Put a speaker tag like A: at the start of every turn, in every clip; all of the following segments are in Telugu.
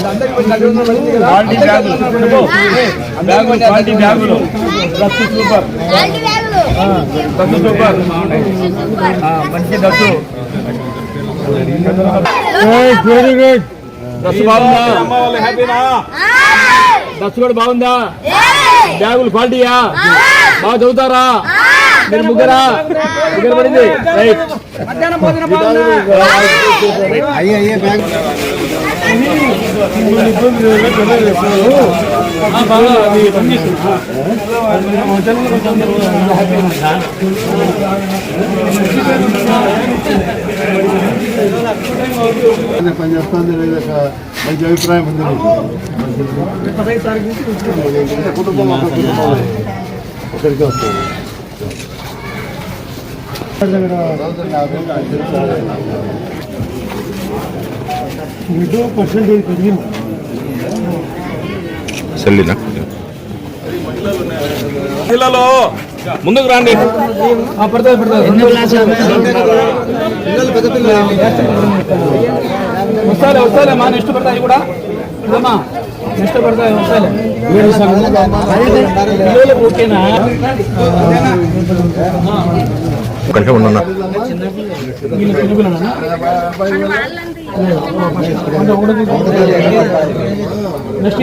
A: క్వాలిటీ బ్యాగులు. బ్యాగులు క్వాలిటీ బ్యాగులు. Dress super.
B: క్వాలిటీ బ్యాగులు.
A: Dress super. ఆ, మంచి డ్రస్సు. Very good. డ్రస్ బాగుందా? డ్రస్ కూడా బాగుందా? బ్యాగులు క్వాలిటీయా? బాగా చదువుతారా? మీరు ముగ్గురా? ముగ్గురు పడింది. రైట్.
C: పని చేస్తుంది లేదక మంచి అభిప్రాయం ఉంది కుటుంబం ఒకరికి వస్తుంది పర్సెంటేజ్
D: సెల్లినా?
A: ముందుకు రండి. వస్తాలే వస్తాలే మా నెక్స్ట్ పడతాయి కూడా. నెక్స్ట్ పడతాయి వస్తాలే. పిల్లలకు ఓకేనా?
D: ఉన్నా
A: వీళ్ళు చిన్న పిల్లలేనా? నెక్స్ట్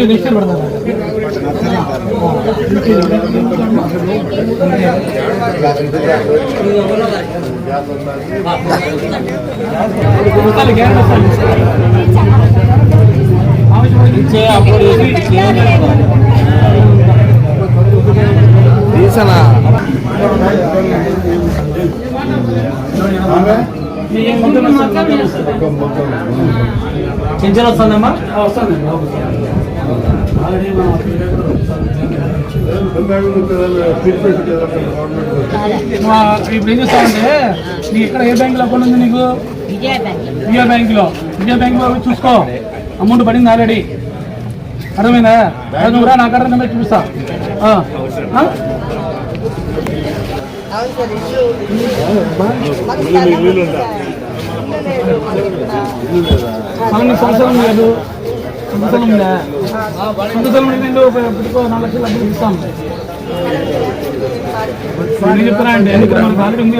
A: ఇయర్ చించలు వస్తుందమ్మా వస్తుందండి ఇప్పుడు ఏం చేస్తామంటే నీకు ఇక్కడ ఏ బ్యాంకులో అకౌంట్ ఉంది నీకు?
B: విజయ బ్యాంక్
A: విజయ బ్యాంకులో విజయ బ్యాంకులో చూసుకో. అమౌంట్ పడింది ఆల్రెడీ అర్థమైందా? నువ్వు రా నా కడ నెంబర్ చూపిస్తా. సంవత్సరం లేదు సంవత్సరం ఉందా సంవత్సరం నేను పెట్టుకో నాలుగు లక్షలు ఇస్తాం నేను చెప్తున్నా అండి ఎన్నికలు? మనకు ఆల్రెడీ ఉంది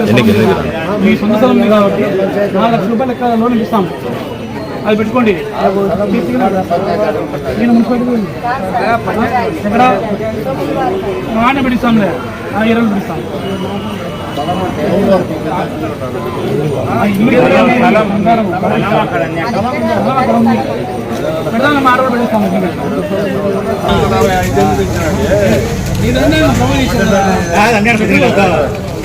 A: మీ సొంత స్థలం ఉంది కాబట్టి నాలుగు లక్షల రూపాయలు లెక్క లోన్ ఇస్తాం. అది పెట్టుకోండి నేను మున్సిపాలిటీ పోయింది. ఎక్కడ ఆడ పెట్టిస్తాంలే ఆ ఇరవై పెట్టిస్తాం ఆ ఇల్లు ఎక్కడ? బంగారం. అక్కడ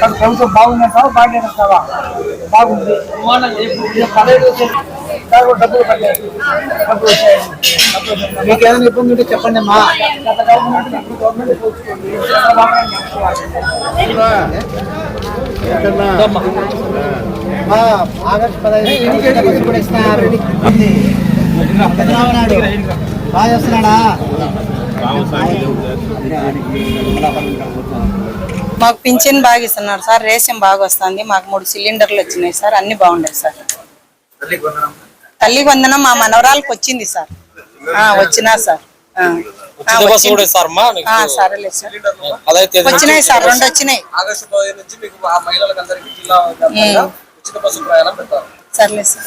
E: కానీ ప్రభుత్వం బాగుందంటావా బాగాలేదంటావా బాగుంది. డబ్బులు పడ్డాయి డబ్బులు వచ్చాయి. మీకు ఏదైనా ఇబ్బంది ఉంటే చెప్పండి అమ్మా. గత గవర్నమెంట్ ఇప్పుడు గవర్నమెంట్ పోల్చుకోండి. ఆగస్టు పదహైదు కూడా ఇస్తున్నారు బాగా చేస్తున్నాడా
F: మాకు పింఛన్ బాగా ఇస్తున్నారు సార్ రేషన్ బాగా వస్తుంది మాకు మూడు సిలిండర్లు వచ్చినాయి సార్ అన్ని బాగుండేది సార్. తల్లి వందనం. మా మనవరాలకు వచ్చింది సార్. ఆ, వచ్చినా సార్. వచ్చినాయి సార్ రెండు వచ్చినాయి.
G: ఆగస్టు పదిహేను నుంచి మీకు ఆ మహిళలకు అందరికీ జిల్లా వ్యాప్తంగా ఉచిత బస్సు ప్రయాణం పెట్టారు
F: సర్లే సార్.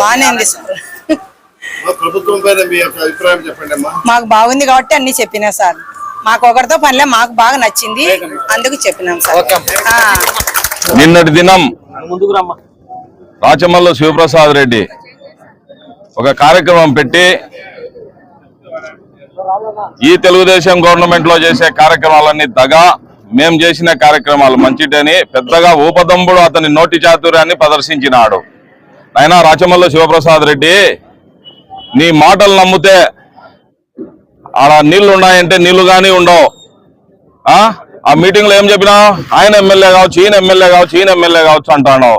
F: బాగానే సార్.
C: ప్రభుత్వం
F: మాకు బాగుంది కాబట్టి అన్ని చెప్పినా సార్. మాకు ఒకరితో పనిలే మాకు బాగా నచ్చింది. అందుకు చెప్పినాం సార్.
D: నిన్నటి దినం రాచమల్లు శివప్రసాద్ రెడ్డి ఒక కార్యక్రమం పెట్టి ఈ తెలుగుదేశం గవర్నమెంట్లో చేసే కార్యక్రమాలన్నీ దగా మేం చేసిన కార్యక్రమాలు మంచిటని పెద్దగా ఊపదంబుడు అతని నోటి చాతుర్యాన్ని ప్రదర్శించినాడు. ఆయన రాచమల్లు శివప్రసాద్ రెడ్డి నీ మాటలు నమ్మితే ఆడ నీళ్ళు ఉన్నాయంటే నీళ్ళు కానీ ఉండవు. ఆ? మీటింగ్లో మీటింగ్లో ఏం చెప్పినావు? ఆయన ఎమ్మెల్యే కావచ్చు ఈయన ఎమ్మెల్యే కావచ్చు ఈయన ఎమ్మెల్యే కావచ్చు అంటాను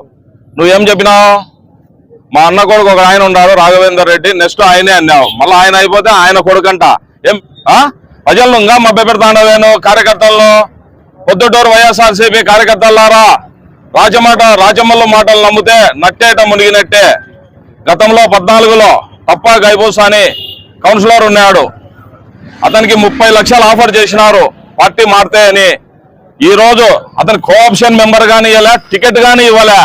D: నువ్వేం చెప్పినావు? మా అన్న కొడుకు ఒక ఆయన ఉన్నాడు రాఘవేందర్ రెడ్డి. నెక్స్ట్ ఆయనే అన్నావు. మళ్ళీ ఆయన అయిపోతే ఆయన కొడుకంట. ఏం? ప్రజలను ఇంకా మభ్య పెడతాండవేను కార్యకర్తలను పొద్దుటూరు వైఎస్ఆర్సీపీ కార్యకర్తలారా రాజమాట రాజమల్లు మాటలు నమ్మితే నట్టేట మునిగినట్టే. గతంలో పద్నాలుగులో తప్ప గైబూస్ అని కౌన్సిలర్ ఉన్నాడు. అతనికి ముప్పై లక్షలు ఆఫర్ చేసినారు. పార్టీ మారితే అని ఈ రోజు అతను కోఆప్షన్ మెంబర్ గానీ ఇవ్వలే టికెట్ కానీ ఇవ్వలే.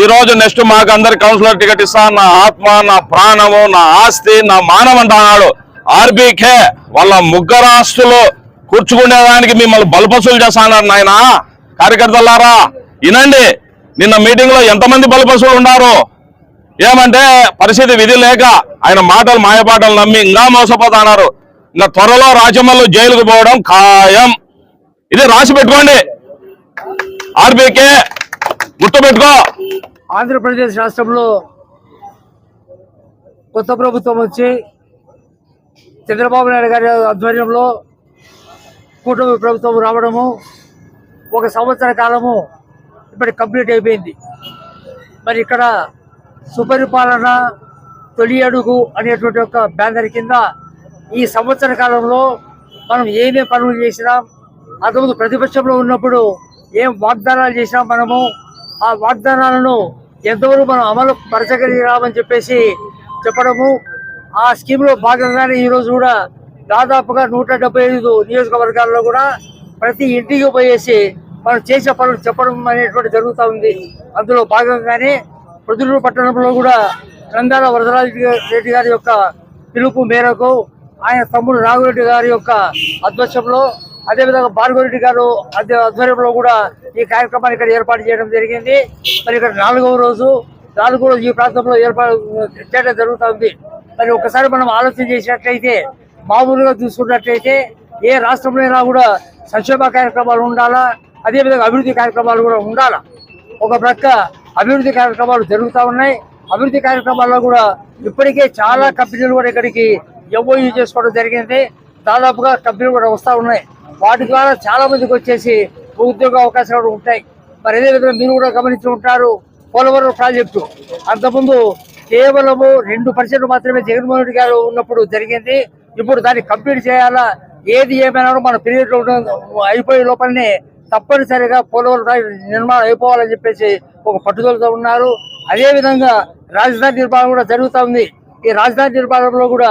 D: ఈ రోజు నెక్స్ట్ మాకు అందరి కౌన్సిలర్ టికెట్ ఇస్తా నా ఆత్మ నా ప్రాణము నా ఆస్తి నా మానం అంటున్నాడు ఆర్బీకే వాళ్ళ ముగ్గురు ఆస్తులు కూర్చుకునేదానికి మిమ్మల్ని బలపసులు చేస్తాన్నారు నాయన. కార్యకర్తలారా వినండి నిన్న మీటింగ్లో ఎంతమంది బలపసులు ఉన్నారు? ఏమంటే పరిస్థితి విధి లేక ఆయన మాటలు మాయపాటలు నమ్మి ఇంకా మోసపోతున్నారు ఇలా త్వరలో రాజమల్లు జైలుకు పోవడం ఖాయం. ఇది రాసి పెట్టుకోండి. ఆర్బీకే గుర్తు
E: ఆంధ్రప్రదేశ్ రాష్ట్రంలో కొత్త ప్రభుత్వం వచ్చి చంద్రబాబు నాయుడు గారి ఆధ్వర్యంలో కూటమి ప్రభుత్వం రావడము ఒక సంవత్సర కాలము ఇప్పటి కంప్లీట్ అయిపోయింది. మరి ఇక్కడ సుపరిపాలన తొలి అడుగు అనేటువంటి ఒక బ్యానర్ కింద ఈ సంవత్సర కాలంలో మనం ఏమేమి పనులు చేసినాం అంతకుముందు ప్రతిపక్షంలో ఉన్నప్పుడు ఏం వాగ్దానాలు చేసినాం మనము ఆ వాగ్దానాలను ఎంతవరకు మనం అమలు పరచగలిగినామని చెప్పేసి చెప్పడము. ఆ స్కీమ్లో భాగంగానే ఈరోజు కూడా దాదాపుగా నూట డెబ్బై ఐదు నియోజకవర్గాల్లో కూడా ప్రతి ఇంటికి పోయేసి మనం చేసే పనులు చెప్పడం అనేటువంటి జరుగుతూ ఉంది. అందులో భాగంగానే ప్రొద్దులూరు పట్టణంలో కూడా నందాల వరదరాజు రెడ్డి గారి యొక్క పిలుపు మేరకు ఆయన తమ్ముడు రాఘురెడ్డి గారి యొక్క అధ్వర్యంలో అదేవిధంగా భార్గవరెడ్డి గారు అదే ఆధ్వర్యంలో కూడా ఈ కార్యక్రమాన్ని ఇక్కడ ఏర్పాటు చేయడం జరిగింది. మరి ఇక్కడ నాలుగవ రోజు నాలుగో రోజు ఈ ప్రాంతంలో ఏర్పాటు చేయడం జరుగుతుంది. మరి ఒకసారి మనం ఆలోచన చేసినట్లయితే మామూలుగా చూసుకున్నట్లయితే ఏ రాష్ట్రంలో అయినా కూడా సంక్షేమ కార్యక్రమాలు ఉండాలా? అదేవిధంగా అభివృద్ధి కార్యక్రమాలు కూడా ఉండాలా? ఒక ప్రక్క అభివృద్ధి కార్యక్రమాలు జరుగుతూ ఉన్నాయి. అభివృద్ధి కార్యక్రమాల్లో కూడా ఇప్పటికే చాలా కంపెనీలు కూడా ఇక్కడికి ఎంఓయూ చేసుకోవడం జరిగింది. దాదాపుగా కంపెనీలు కూడా వస్తూ ఉన్నాయి. వాటి ద్వారా చాలా మందికి వచ్చేసి ఉద్యోగ అవకాశాలు కూడా ఉంటాయి. మరి అదేవిధంగా మీరు కూడా గమనించి ఉంటారు. పోలవరం ప్రాజెక్టు. అంతకుముందు కేవలము రెండు పర్సెంట్ మాత్రమే జగన్మోహన్ రెడ్డి గారు ఉన్నప్పుడు జరిగింది. ఇప్పుడు దాన్ని కంప్లీట్ చేయాలా? ఏది ఏమైనా మన పీరియడ్ అయిపోయే లోపలనే తప్పనిసరిగా పోలవరం ప్రాజెక్టు నిర్మాణం అయిపోవాలని చెప్పేసి ఒక పట్టుదలతో ఉన్నారు. అదే విధంగా రాజధాని నిర్మాణం కూడా జరుగుతూ ఉంది. ఈ రాజధాని నిర్మాణంలో కూడా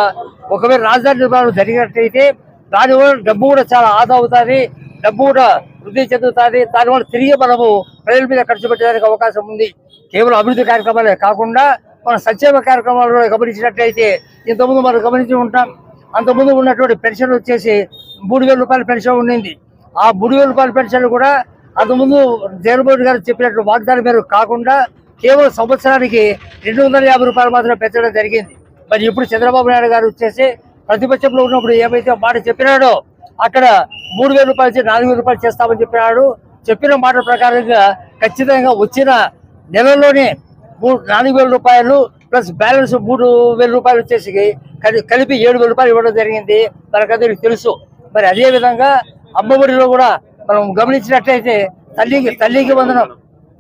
E: ఒకవేళ రాజధాని నిర్మాణం జరిగినట్టయితే దానివల్ల డబ్బు కూడా చాలా ఆదా అవుతుంది డబ్బు కూడా వృద్ధి చెందుతుంది దానివల్ల తిరిగి మనము ప్రజల మీద ఖర్చు పెట్టడానికి అవకాశం ఉంది. కేవలం అభివృద్ధి కార్యక్రమాలే కాకుండా మన సంక్షేమ కార్యక్రమాలు కూడా గమనించినట్లయితే ఇంతకుముందు మనం గమనించి ఉంటాం. అంతకుముందు ఉన్నటువంటి పెన్షన్ వచ్చేసి మూడు వేల రూపాయల పెన్షన్ ఉండింది. ఆ మూడు వేల రూపాయల పెన్షన్ కూడా అంతకుముందు జగన్మోహన్ గారు చెప్పినట్టు వాగ్దానం మేరకు కాకుండా కేవలం సంవత్సరానికి రెండు వందల యాభై రూపాయలు మాత్రమే పెంచడం జరిగింది. మరి ఇప్పుడు చంద్రబాబు నాయుడు గారు వచ్చేసి ప్రతిపక్షంలో ఉన్నప్పుడు ఏమైతే మాట చెప్పినాడో అక్కడ మూడు వేల రూపాయలు నుంచి నాలుగు వేల రూపాయలు చేస్తామని చెప్పినాడు. చెప్పిన మాట ప్రకారంగా ఖచ్చితంగా వచ్చిన నెలలోనే మూడు నాలుగు వేల రూపాయలు ప్లస్ బ్యాలెన్స్ మూడు వేల రూపాయలు వచ్చేసి కలిపి ఏడు వేల రూపాయలు ఇవ్వడం జరిగింది. మనకందరికి తెలుసు. మరి అదేవిధంగా అమ్మఒడిలో కూడా మనం గమనించినట్లయితే తల్లికి తల్లికి వందనం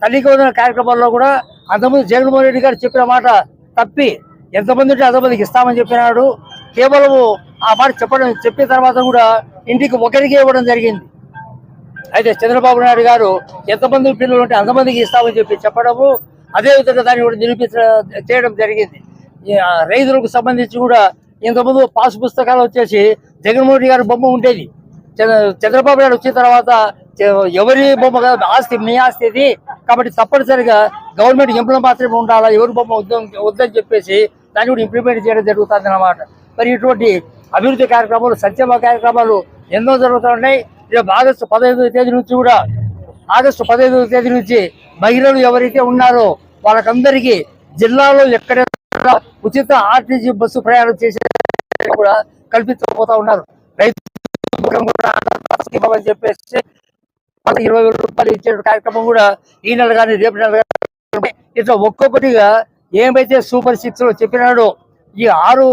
E: తల్లికి వందన కార్యక్రమాల్లో కూడా అంతకుముందు జగన్మోహన్ రెడ్డి గారు చెప్పిన మాట తప్పి ఎంతమంది ఉంటే అంతమందికి ఇస్తామని చెప్పినాడు. కేవలం ఆ మాట చెప్పడం చెప్పిన తర్వాత కూడా ఇంటికి ఒకరికి ఇవ్వడం జరిగింది. అయితే చంద్రబాబు నాయుడు గారు ఎంతమంది పిల్లలు ఉంటే అంతమందికి ఇస్తామని చెప్పి చెప్పడము అదే విధంగా దాన్ని కూడా నిరూపించ చేయడం జరిగింది. రైతులకు సంబంధించి కూడా ఇంతకుముందు పాస్ పుస్తకాలు వచ్చేసి జగన్మోహన్ రెడ్డి గారి బొమ్మ ఉండేది. చంద్ర- చంద్రబాబు నాయుడు వచ్చిన తర్వాత ఎవరి బొమ్మ కాదు ఆస్తి మీ ఆస్తి ఇది. కాబట్టి తప్పనిసరిగా గవర్నమెంట్ ఎంప్లాయ్ మాత్రమే ఉండాలా ఎవరి బొమ్మ వద్దని చెప్పేసి దాన్ని కూడా ఇంప్లిమెంట్ చేయడం జరుగుతుంది అన్నమాట మరి ఇటువంటి అభివృద్ధి కార్యక్రమాలు సంక్షేమ కార్యక్రమాలు ఎన్నో జరుగుతున్నాయి రేపు ఆగస్టు పదహైదవ తేదీ నుంచి కూడా ఆగస్టు పదహైదవ తేదీ నుంచి మహిళలు ఎవరైతే ఉన్నారో వాళ్ళకందరికీ జిల్లాలో ఎక్కడైనా ఉచిత ఆర్టీజీ బస్సు ప్రయాణం చేసే కూడా కల్పించబోతా ఉన్నారు. రైతు అని చెప్పేసి ఇరవై వేల రూపాయలు ఇచ్చే కార్యక్రమం కూడా ఈ నెల కానీ రేపు నెల కానీ ఇట్లా ఒక్కొక్కటిగా ఏమైతే సూపర్ సిక్స్లో చెప్పినాడో ఈ ఆరు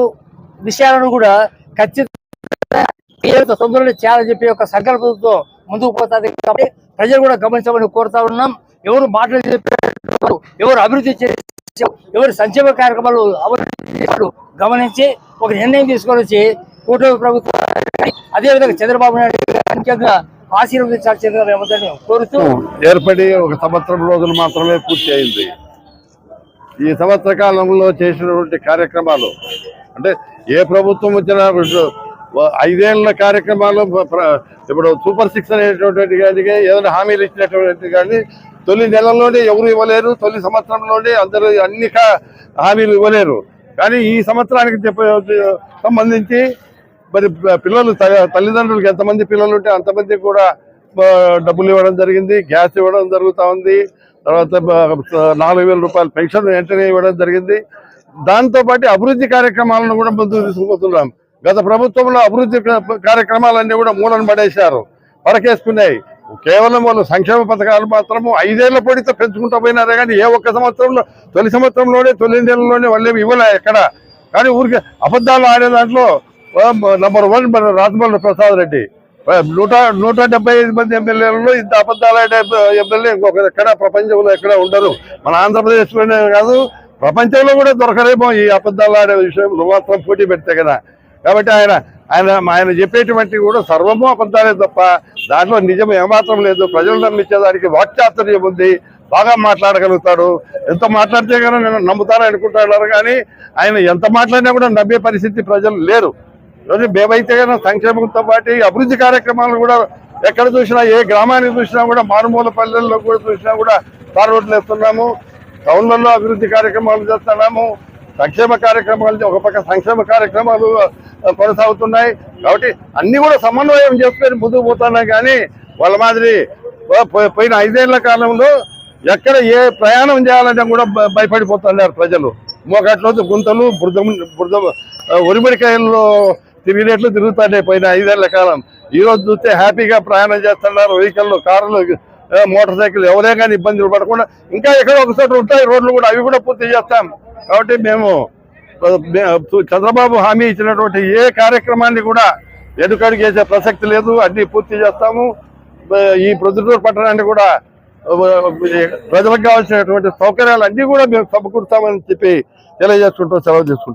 E: విషయాలను కూడా ఖచ్చితంగా తొందరలో చేయాలని చెప్పి ఒక సంకల్పంతో ముందుకు పోతుంది కాబట్టి ప్రజలు కూడా గమనించమని కోరుతా ఉన్నాం. ఎవరు మాటలు చెప్పారు ఎవరు అభివృద్ధి చేశారు ఎవరు సంక్షేమ కార్యక్రమాలు అభివృద్ధి గమనించి ఒక నిర్ణయం తీసుకొని వచ్చి కూటమి ప్రభుత్వం అదేవిధంగా చంద్రబాబు నాయుడు ముఖ్యంగా ఆశీర్వదించాల్సిందిగా మేము కోరుతూ
C: ఏర్పడి ఒక సంవత్సరం రోజులు మాత్రమే పూర్తి అయింది. ఈ సంవత్సర కాలంలో చేసినటువంటి కార్యక్రమాలు అంటే ఏ ప్రభుత్వం వచ్చినా ఐదేళ్ళ కార్యక్రమాలు ఇప్పుడు సూపర్ సిక్స్ అనేటటువంటి కానీ ఏదైనా హామీలు ఇచ్చినటువంటి కానీ తొలి నెలల్లోనే ఎవరు ఇవ్వలేరు తొలి సంవత్సరంలోనే అందరూ అన్ని హామీలు ఇవ్వలేరు. కానీ ఈ సంవత్సరానికి సంబంధించి మరి పిల్లలు త- తల్లిదండ్రులకు ఎంతమంది పిల్లలు ఉంటే అంతమందికి కూడా డబ్బులు ఇవ్వడం జరిగింది గ్యాస్ ఇవ్వడం జరుగుతూ ఉంది. తర్వాత నాలుగు వేల రూపాయల పెన్షన్ వెంటనే ఇవ్వడం జరిగింది. దాంతో పాటు అభివృద్ధి కార్యక్రమాలను కూడా ముందుకు తీసుకుపోతున్నాం. గత ప్రభుత్వంలో అభివృద్ధి కార్యక్రమాలన్నీ కూడా మూలను పడేశారు. పరకేసుకున్నాయి. కేవలం వాళ్ళు సంక్షేమ పథకాలు మాత్రము ఐదేళ్ళ పొడితో పెంచుకుంటూ పోయినారే కానీ ఏ ఒక్క సంవత్సరంలో తొలి సంవత్సరంలోనే తొలి నెలలోనే వాళ్ళు ఏమి ఇవ్వలే ఎక్కడ. కానీ ఊరికి అబద్ధాలు ఆడే దాంట్లో నంబర్ వన్ మన రాజమౌళి ప్రసాద్ రెడ్డి. నూట నూట డెబ్బై ఐదు మంది ఎమ్మెల్యేలలో ఇంత అబద్ధాలు ఆడే ఎమ్మెల్యే ఇంకొక ఎక్కడ ప్రపంచంలో ఎక్కడ ఉండరు. మన ఆంధ్రప్రదేశ్లోనే కాదు ప్రపంచంలో కూడా దొరకలేమో ఈ అబద్ధాలు ఆడే విషయంలో మాత్రం పోటీ పెడితే కదా. కాబట్టి ఆయన ఆయన ఆయన చెప్పేటువంటి కూడా సర్వము అబద్ధాలే తప్ప దాంట్లో నిజం ఏమాత్రం లేదు. ప్రజలు నమ్మించేదానికి వాక్చాతుర్యం ఉంది. బాగా మాట్లాడగలుగుతాడు. ఎంత మాట్లాడితే కానీ నేను నమ్ముతారని అనుకుంటున్నారు కానీ ఆయన ఎంత మాట్లాడినా కూడా నమ్మే పరిస్థితి ప్రజలు లేరు. ఈరోజు మేమైతే సంక్షేమంతో పాటు అభివృద్ధి కార్యక్రమాలు కూడా ఎక్కడ చూసినా ఏ గ్రామానికి చూసినా కూడా మారుమూల పల్లెల్లో కూడా చూసినా కూడా తార్ రోడ్లు వేస్తున్నాము. టౌన్లలో అభివృద్ధి కార్యక్రమాలు చేస్తున్నాము. సంక్షేమ కార్యక్రమాలు ఒక పక్క సంక్షేమ కార్యక్రమాలు కొనసాగుతున్నాయి. కాబట్టి అన్ని కూడా సమన్వయం చేసుకొని ముందుకు పోతున్నాయి కానీ వాళ్ళ మాదిరి పోయిన ఐదేళ్ళ కాలంలో ఎక్కడ ఏ ప్రయాణం చేయాలంటే కూడా భ- భయపడిపోతున్నారు ప్రజలు. మోకాట్లో గుంతలు బురద బురద ఒరిమిడికాయల్లో తిరిగినట్లు తిరుగుతాయి పోయిన ఐదేళ్ళ కాలం. ఈ రోజు చూస్తే హ్యాపీగా ప్రయాణం చేస్తున్నారు. వెహికల్ కార్లు మోటార్ సైకిల్ ఎవరే కానీ ఇబ్బందులు పడకుండా ఇంకా ఎక్కడో ఒకసారి ఉంటాయి. రోడ్లు కూడా అవి కూడా పూర్తి చేస్తాం. కాబట్టి మేము చంద్రబాబు హామీ ఇచ్చినటువంటి ఏ కార్యక్రమాన్ని కూడా ఎదుకడుగు చేసే ప్రసక్తి లేదు. అన్ని పూర్తి చేస్తాము. ఈ ప్రొద్దుటూరు పట్టణాన్ని కూడా ప్రజలకు కావాల్సినటువంటి సౌకర్యాలు అన్ని కూడా మేము సమకూరుస్తామని చెప్పి తెలియజేసుకుంటూ సెలవు తీసుకుంటాం